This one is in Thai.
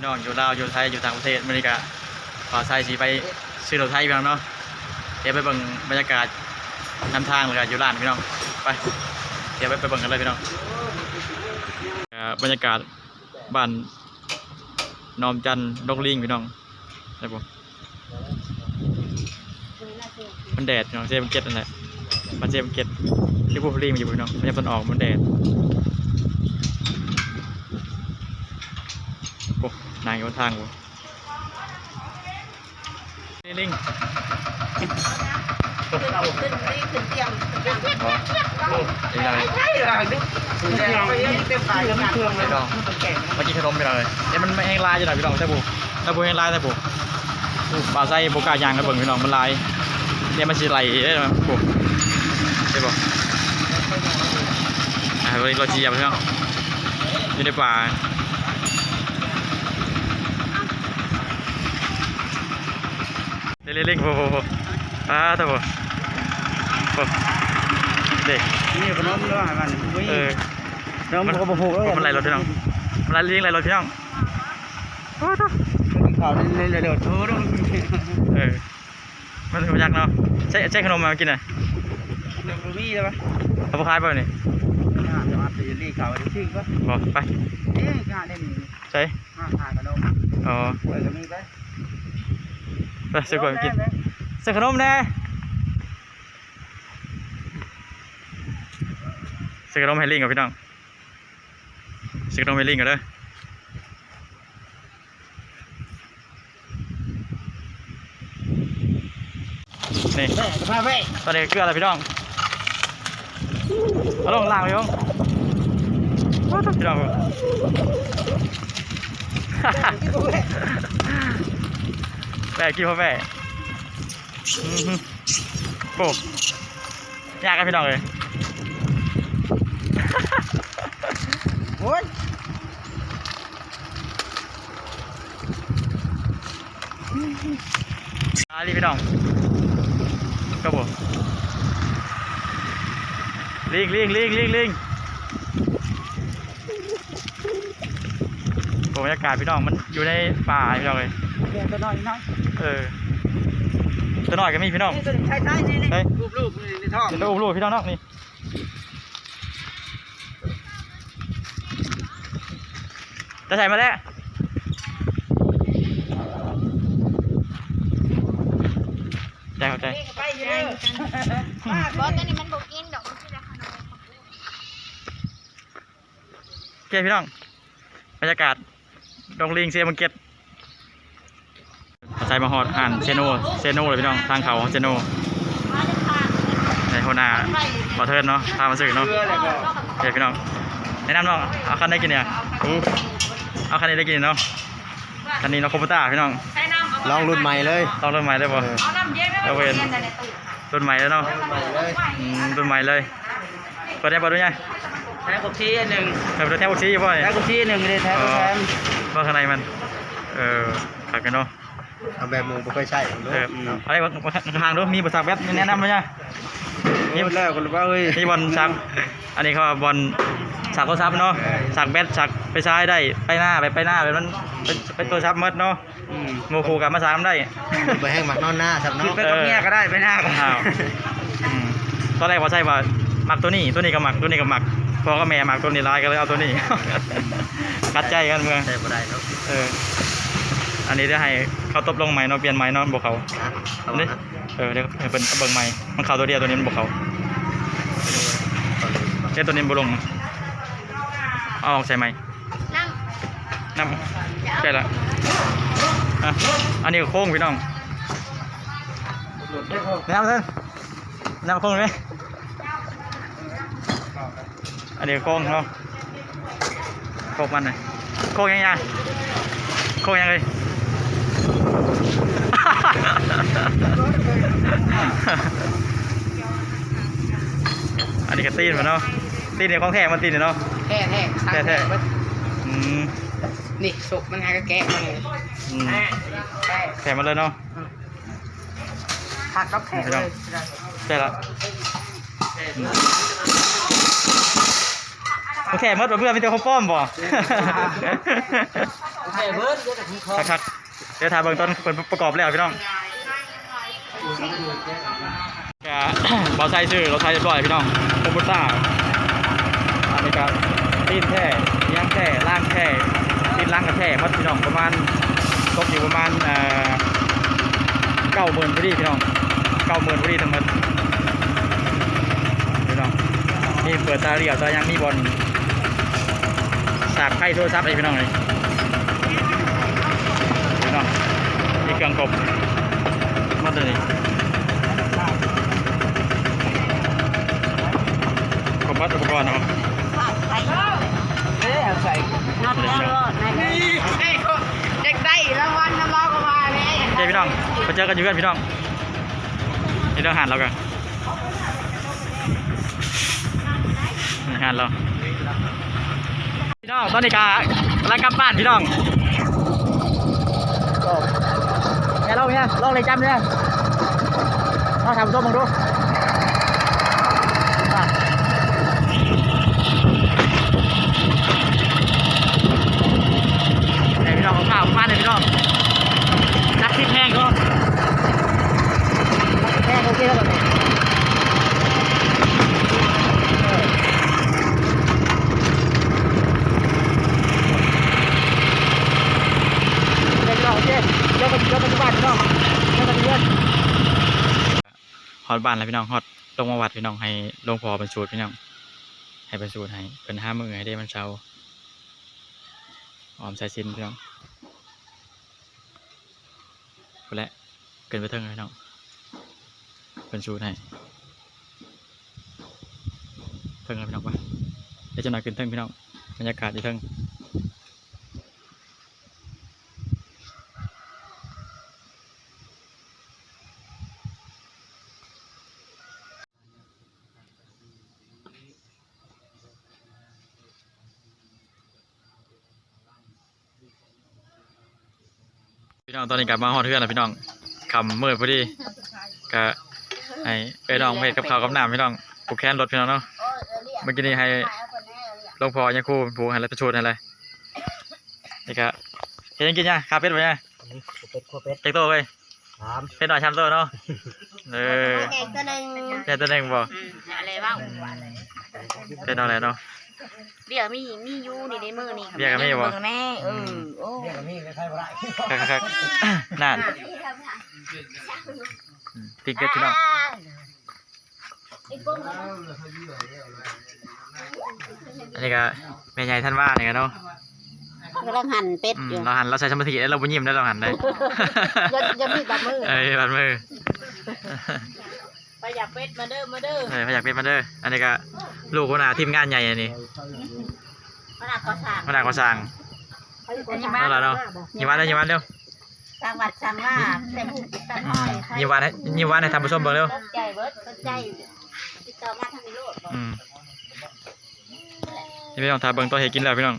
พี่น้องอยู่ลาวอยู่ไทยอยู่ต่างประเทศอเมริกาขอใส่สีไปซื้อรถไทยพี่น้องเนาะเดี๋ยวไปเบิ่งบรรยากาศนำทางเลยกันอยู่ร้านพี่น้องไป เดี๋ยวไปไปเบิ่งกันเลยพี่น้องบรรยากาศบ้านนอมจันทร์ดงลิงพี่น้องได้ปะมันแดดพี่น้องเซมันเก็ตนั่นแหละมันเซมันเก็ตที่พวกลิงมันอยู่พี่น้องมันยังตอนออกมันแดด โอ้ นางอยู่บนทางกูนี่ลิงขึ้นขึ้นนี่ขึ้นเตียงขึ้นเตียงอ๋อนี่อะไรใช่เหรอนึกแต่ไปยังเต็มปากกันเครื่องไม่ต้องมากินขนมไปเลยเดี๋ยวมันไม่แห้งลายจะหน่อยพี่น้องใช่ปูถ้าปูแห้งลายใช่ปูปลาไส้โบกล้ายางกันเบิ่งพี่น้องมันลายเดี๋ยวมันสิไหลได้ไหมปูใช่ปูอ่าวันนี้เราเจียบพี่น้องอยู่ในป่า เล่นเล่นๆๆโอ้โหอ่าท่านปูโอ้เด็กนี่ขนมด้วยมันเออขนมก็บ่ฮู้แล้วมันไหลรถพี่น้องมันไหลเลี้ยงไหลรถพี่น้องโอ้โหข่าวเร็วๆเร็วๆโทรดูเออมันมันยักเนาะใช่ใช่ขนมมากินหน่อยเดี๋ยวมีได้ปะเอาไปขายเปล่านี่อ่าจะมาตีนี่ข่าวได้ชื่อปะบอกไปเอ๊ะกาได้มีใช่ห้าทานขนมอ๋อป่วยก็มี ไปไปซื้อก่อนกินซื้อขนมแน่ซื้อขนมให้ลิงกับพี่น้องซื้อขนมให้ลิงกันเด้อนี่ไปตอนนี้เกลืออะไรพี่น้องเอาลงล่างพี่น้องพี่น้อง แม่กินพ่อแม่อื้อหือโอ้ยากกันพี่น้องเลยโอ้ยอาลีพี่น้องก็บอกลิงลิงลิงลิงลิงโอ้บรรยากาศพี่น้องมันอยู่ในป่าพี่น้องเลยเดี๋ยวตัวน้อยน้อย เออตัวน้อยก็มีพี่น้องนี่ตัวใช่ใช่นี่นี่เฮ้ยรูปรูปนี่ในท้องเดี๋ยวดูลูกพี่น้องเนาะนี่จะใส่มาแล้วใจเข้าใจไปอยู่เลยบอสตัวนี้มันบุกินดอกมันคือราคาน้อยโอเคพี่น้องบรรยากาศดงลิงเซียมังเก็ต ใส่มาฮอดอ่านเซโนเซโนเลยพี่น้องทางเขาเซโนในโฮนาขอเทิร์นเนาะพามาสื่อเนาะเกลือแล้วก็โอเคพี่น้องแนะนำน้องเอาคันได้กินเนี่ยเอาคันนี้ได้กินเนาะคันนี้เนาะคอมพิวต้าพี่น้องใช้น้ำลองรุ่นใหม่เลยต้องรุ่นใหม่ได้ป่ะเอาน้ำเย็นไม่เป็นในตู้รุ่นใหม่แล้วเนาะใหม่เลยอืมรุ่นใหม่เลยเปิดได้เปิดด้วยไงแท้กุกชี้หนึ่งเปิดแท้บุกชี้ป่ะแท้เนี่ยกุกชี้หนึ่งเลยแท้กุกแทนว่าข้างในมัน เออขัดกันเนาะ ทำแบบมึงไม่ค่อยใช่ผมเอออะไรวะทางดูมีบทสักแป๊บแนะนำไหมเนี่ยนี่มันแล้วกันหรือเปล่าเฮ้ย นี่บอลสักอันนี้เขาว่าบอลสักโทรศัพท์เนาะสักแบตสักไปซ้ายได้ไปหน้าไปไปหน้าไปมันเป็นเป็นโทรศัพท์หมดเนาะอืมโมคูกับมาสามได้ ไปแห้งหมักนอนหน้าสับน้องไปกับเมียก็ได้ไปหน้าก็อ้าว อืมตอนแรกว่าใช่ว่าหมักตัวนี้ตัวนี้ก็หมักตัวนี้ก็หมักพอก็แม่หมักตัวนี้ร้ายก็เลยเอาตัวนี้ กัดใจกันเมืองใช่บ่ได้เนาะเออ อันนี้ได้ให้เขาตบลงใหม่เนาะเปลี่ยนใหม่เนาะบอกเขาเอาอันนี้นะเออเดี๋ยวให้เป็นเบิ่งใหม่มันเขาตัวเดียวตัวนี้มันบอกเขาเจ้าตัวนี้บุลงเอาออกใส่ใหม่นั่งน้ำใช่ละอะอันนี้ก็โค้งพี่น้องน้ำเถอะน้ำโค้งเลยอันนี้ก็โค้งเนาะโค้งมันเลยโค้งยังไงโค้งยังเลย อันนี้ก็ตีนมันเนาะตีนเนี่ยของแท้มันตีนเนี่ยเนาะแท้แท้แท้แท้อืมนี่สุกมันไงก็แกะมันเลยอืมแท้แท้มาเลยเนาะผักกับแท้เลยใช่ละโอเคหมดว่าเพื่อนมีแต่ข้าวป้อมบ่ช่เบิร์ดก็จะมีคอคักๆ เดี๋ยวถ่าเบื้องต้นเพิ่นประกอบแล้วพี่น้องก็บอไซชื่อเราไทยเรียบร้อยพี่น้องโคบูต้าอันนี้ก็ตีนแท้ย่างแท้ล่างแท้ตีนล่างกับแท้หมัดพี่น้องประมาณตกอยู่ประมาณเก้าหมื่นพอดีพี่น้องเก้าหมื่นพอดีทั้งหมดพี่น้องนี่เปิดตาเรียวตายังมีบอลสากไพ่โทรศัพท์เลยพี่น้องเลยพี่น้อง นี่เครื่องกบหมัดเลยกบมัดอุปกรณ์นะครับเอ๊ะใส่นัดแล้วรอดนายเลยเด็กได้รางวัลน้ำร้อนก็มาเลยโอเคพี่น้องไปเจอกันอยู่กันพี่น้องนี่เรื่องอาหารเรากันหารเราพี่น้องตอนนี้กากำลังกลับบ้านพี่น้อง จะลองเนี่ยลองเลยจำเนี่ยลองทำตัวมึงดูอะนี่พี่น้องเอาข้าวมาเลยพี่น้อง นักที่แพงก็แพงโอเคแล้วแบบนี้เด็กเราโอเคเดี๋ยวกันเดี๋ยวกันที่บ้านพี่น้องเดี๋ยวกันที่เพื่อนฮ อดบ้านแล้วพี่น้องฮอดลงมาวัดพี่น้องให้ลงพอเป็นสูตรพี่น้องให้เป็นสูตรให้เป็นห้ามือให้ได้มันเช้าออมใส่ซินพี่น้องไปแล้วเกินไปเทิงเลยน้องเป็นชูให้เทิงเลยพี่น้องไปเดี๋ยวจะหน่อยขึ้นเทิงพี่น้องบรรยากาศอยู่เทิง พี่น้องตอนนี้กลับมาฮอดเทือนแล้วพี่น้องคำมืดพอดีก็ให้ไปน้องเพจกับข้าวกับน้ำพี่น้องผูกแขนรถพี่น้องเนาะเมื่อกี้นี้ให้หลวงพ่อยังครูผูกให้แล้วประชูดให้เลยนี่ก็เฮ็ดยังกินยังคาเป็ดไปยังเป็ดโคเป็ดเจ๊กโตไปสามเป็ดหน่อยชามโตเนาะเออเด็กตัวหนึ่งแค่ตัวหนึงบ่อะไรบ้างเป็ดเอาอะไรเนาะ เดี๋ยวมีมีอยู่นี่ในมือนี่เดี๋ยวก็มีบ่เบิ่งแน่เออโอ้เนี่ยกับมีใครๆบ่ได้คักคักๆนั่นอืมติ๊กเก็ตพี่น้องอันนี้ก็แม่ใหญ่ท่านว่าเนี่ยกันเนาะกำลังหั่นเป็ดอืมอยู่เราหันเราใช้สมาธิแล้วเราบุยิ้มได้เราหันได้ อย่าอย่ามีดแบบมือเอ้ยบัดมือ ไปอยากเป็ดมาเด้อมาเด้อ เอ้ยพยากเป็นมาเด้อ อันนี้ก็ ลูกคนหนาทีมงานใหญ่อันนี้ขนาดก็สั่งคนหนาก็สั่งนั่นแหละเนาะยิ้มหวานเร็วยิ้มหวานเร็วสร้างวัดสร้างว่าเต็มหูเต็มอืห้อมยยิ้มหวานให้ยิ้มหวานให้ทำผู้ชมเบิ่งเร็วสนใจเบิดสนใจติดต่อมาทางนี้โลดบอกอืมนี่พี่น้องทาเบิ่งตัวเฮดกินแล้วพี่น้อง